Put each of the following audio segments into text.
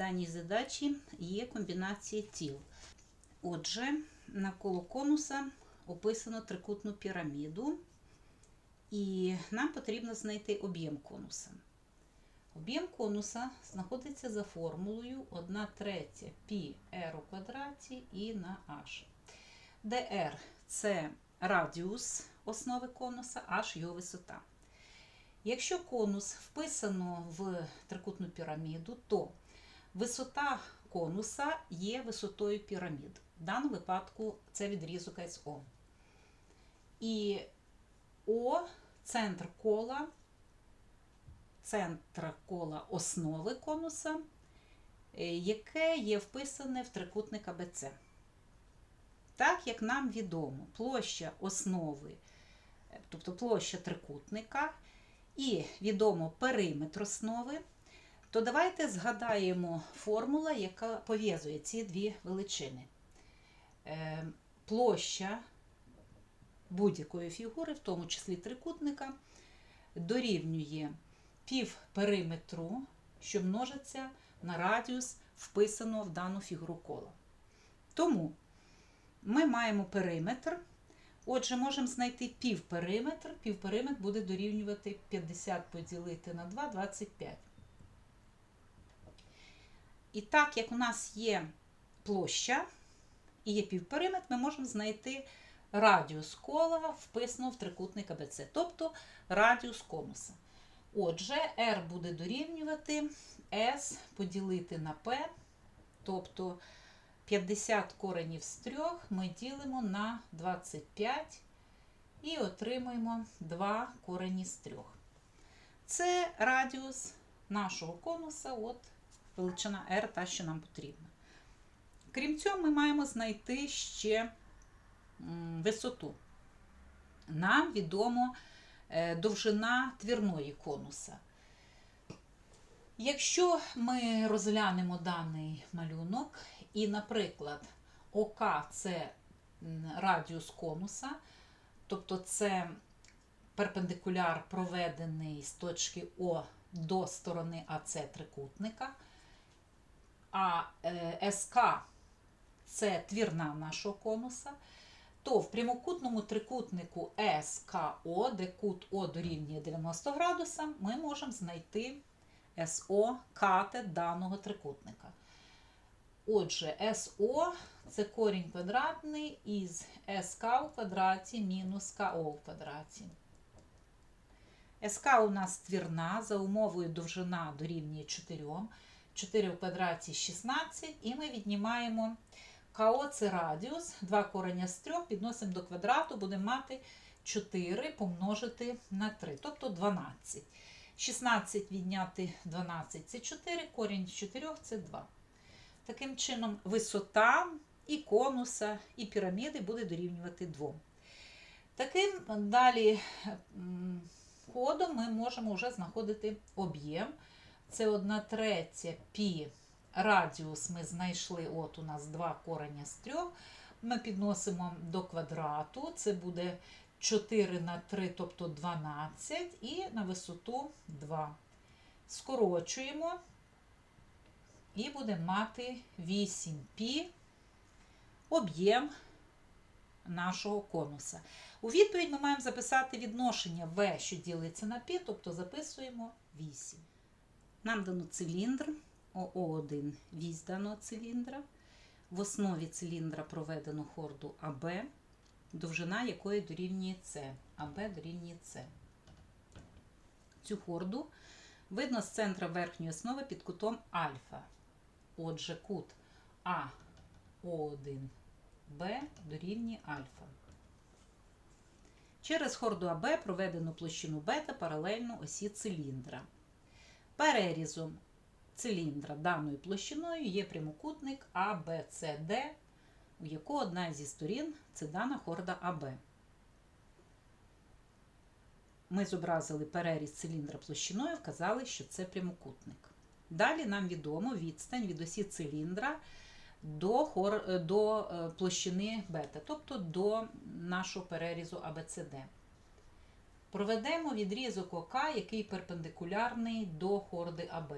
даній задачі є комбінація тіл. Отже, навколо конуса описано трикутну піраміду, і нам потрібно знайти об'єм конуса. Об'єм конуса знаходиться за формулою 1 третя π r у квадраті і на h, де r – це радіус основи конуса, h – його висота. Якщо конус вписано в трикутну піраміду, то висота конуса є висотою пірамід. В даному випадку це відрізок СО. І О центр кола, центр кола основи конуса, е, яке є вписане в трикутник АБЦ. Так як нам відомо, площа основи, е, тобто площа трикутника, і відомо периметр основи, то давайте згадаємо формула, яка пов'язує ці дві величини. Е, Площа будь-якої фігури, в тому числі трикутника, дорівнює пів периметру, що множиться на радіус вписаного в дану фігуру кола. Тому ми маємо периметр. Отже, можемо знайти півпериметр. Півпериметр буде дорівнювати 50 поділити на 2 25. І так як у нас є площа і є півпериметр, ми можемо знайти радіус кола, вписаного в трикутник АБЦ, тобто радіус конуса. Отже, R буде дорівнювати S поділити на P, тобто 50 коренів з 3 ми ділимо на 25 і отримуємо 2 корені з 3. Це радіус нашого конуса, от величина R, та, що нам потрібна. Крім цього, ми маємо знайти ще висоту. Нам відомо е, довжина твірної конуса. Якщо ми розглянемо даний малюнок, і, наприклад, ОК це радіус конуса, тобто це перпендикуляр проведений з точки О до сторони АЦ трикутника, а е, СК це твірна нашого конуса, то в прямокутному трикутнику СКО, де кут О дорівнює 90 градусам, ми можемо знайти СО катет даного трикутника. Отже, СО це корінь квадратний із СК у квадраті мінус КО у квадраті. СК у нас твірна, за умовою довжина дорівнює 4. 4 в квадраті 16, і ми віднімаємо КО це радіус, 2 корення з 3, підносимо до квадрату, будемо мати 4 помножити на 3, тобто 12. 16 відняти 12 це 4, корінь з 4 це 2. Таким чином, висота і конуса, і піраміди буде дорівнювати 2. Таким далі ходом ми можемо вже знаходити об'єм. Це 1 третя пі радіус ми знайшли, от у нас 2 корення з 3. Ми підносимо до квадрату, це буде 4 на 3, тобто 12, і на висоту 2. Скорочуємо і будемо мати 8π об'єм нашого конуса. У відповідь ми маємо записати відношення В, що ділиться на π, тобто записуємо 8. Нам дано циліндр ОО1 вісь даного циліндра. В основі циліндра проведено хорду АБ, довжина якої дорівнює С, АБ дорівнює С. Цю хорду видно з центра верхньої основи під кутом альфа. Отже, кут АО1Б дорівнює альфа. Через хорду АБ проведено площину бета паралельно осі циліндра. Перерізом циліндра даною площиною є прямокутник ABCD, у якого одна зі сторін це дана хорда АБ. Ми зобразили переріз циліндра площиною, вказали, що це прямокутник. Далі нам відомо відстань від осі циліндра до хор, до площини бета, тобто до нашого перерізу ABCD. Проведемо відрізок ОК, який перпендикулярний до хорди АБ.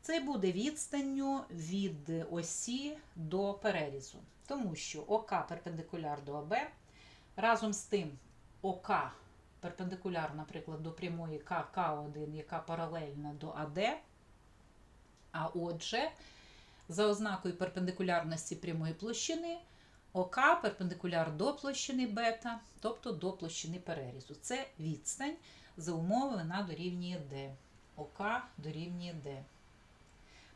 Це буде відстанню від осі до перерізу. Тому що ОК перпендикуляр до АБ. Разом з тим ОК перпендикуляр, наприклад, до прямої КК1, яка паралельна до АД. А отже, за ознакою перпендикулярності прямої площини, ОК перпендикуляр до площини бета, тобто до площини перерізу. Це відстань за умови вона дорівнює D. ОК дорівнює D.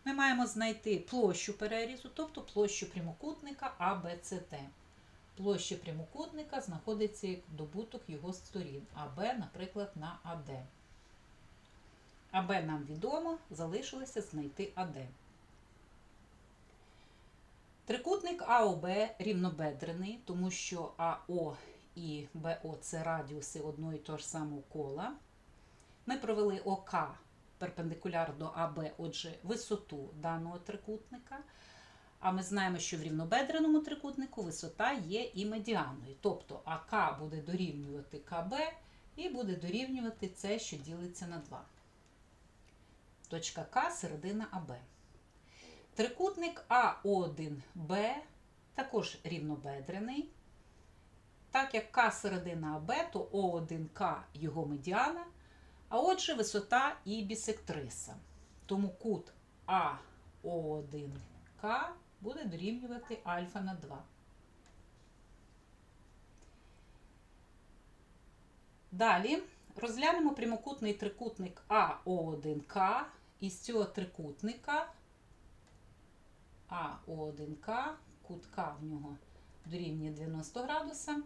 Ми маємо знайти площу перерізу, тобто площу прямокутника ABCT. Площа прямокутника знаходиться як добуток його сторін, АБ, наприклад, на АД. АБ нам відомо, залишилося знайти АД. Трикутник АОБ рівнобедрений, тому що АО і БО це радіуси одного і того ж самого кола. Ми провели ОК перпендикуляр до АБ, отже, висоту даного трикутника. А ми знаємо, що в рівнобедреному трикутнику висота є і медіаною. Тобто АК буде дорівнювати КБ і буде дорівнювати це, що ділиться на 2. Точка К середина АБ. Трикутник А1Б також рівнобедрений. Так як К середина АБ, то О1К його медіана, а отже висота і бісектриса. Тому кут АО1К буде дорівнювати альфа на 2. Далі розглянемо прямокутний трикутник АО1К. Із цього трикутника АО1К, кут К в нього дорівнює 90 градуса.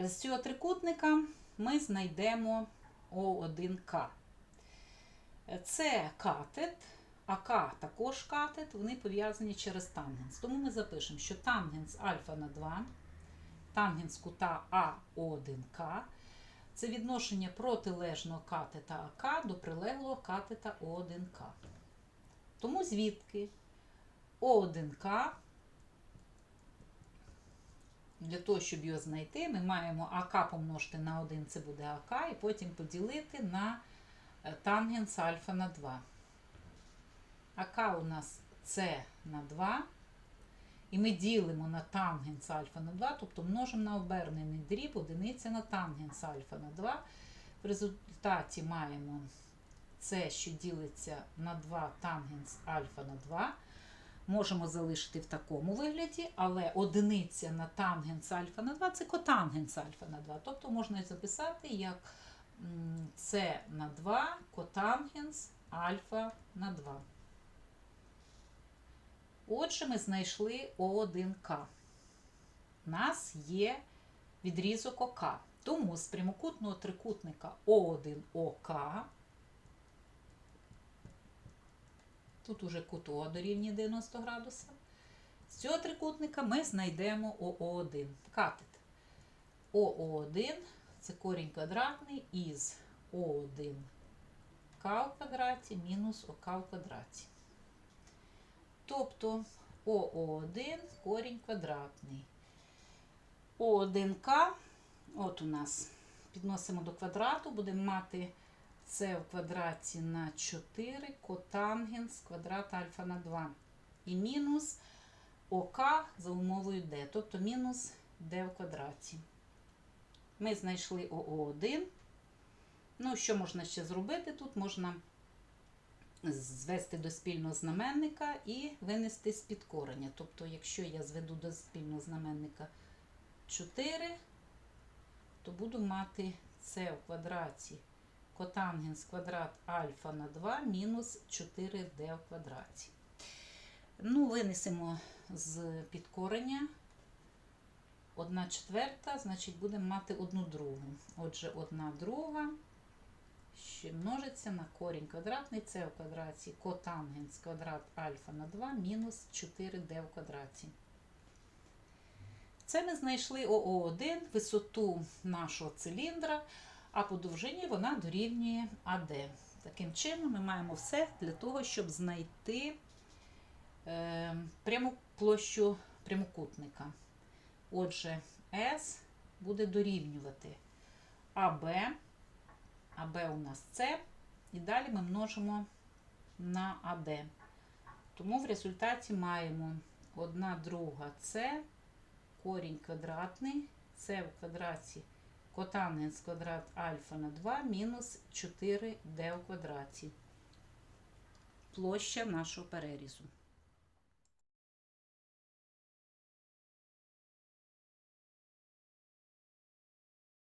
З цього трикутника ми знайдемо О1К. Це катет, а К також катет, вони пов'язані через тангенс. Тому ми запишемо, що тангенс альфа на 2, тангенс кута А1К це відношення протилежного катета АК до прилеглого катета О1К. Тому звідки О1К, для того, щоб його знайти, ми маємо АК помножити на 1, це буде АК, і потім поділити на тангенс альфа на 2. АК у нас С на 2. І ми ділимо на тангенс альфа на 2, тобто множимо на обернений дріб одиниця на тангенс альфа на 2. В результаті маємо це, що ділиться на 2 тангенс альфа на 2. Можемо залишити в такому вигляді, але одиниця на тангенс альфа на 2 це котангенс альфа на 2. Тобто можна записати як С на 2 котангенс альфа на 2. Отже, ми знайшли О1К. У нас є відрізок ОК. Тому з прямокутного трикутника О1ОК. Тут уже кут О дорівнює 90 градусів. З цього трикутника ми знайдемо ОО1. Катет. ОО1 це корінь квадратний із О1К в квадраті мінус ОК в квадраті. Тобто ОО1 корінь квадратний. О1К, от у нас підносимо до квадрату, будемо мати С в квадраті на 4 котангенс квадрат альфа на 2. І мінус ОК за умовою D, тобто мінус D в квадраті. Ми знайшли ОО1. Ну, що можна ще зробити? Тут можна звести до спільного знаменника і винести з під кореня. Тобто, якщо я зведу до спільного знаменника 4, то буду мати С в квадраті котангенс квадрат альфа на 2 мінус 4d в квадраті. Ну, винесемо з підкорення. 1 четверта, значить, будемо мати одну другу. Отже, 1 друга що множиться на корінь квадратний С в квадраті котангенс квадрат альфа на 2 мінус 4d в квадраті. Це ми знайшли ОО1 висоту нашого циліндра, а по довжині вона дорівнює АД. Таким чином, ми маємо все для того, щоб знайти е, пряму площу прямокутника. Отже, S буде дорівнювати АБ, АБ у нас С, і далі ми множимо на АД. Тому в результаті маємо 1 друга С, корінь квадратний, С в квадраті котангенс квадрат альфа на 2 мінус 4d у квадраті. Площа нашого перерізу.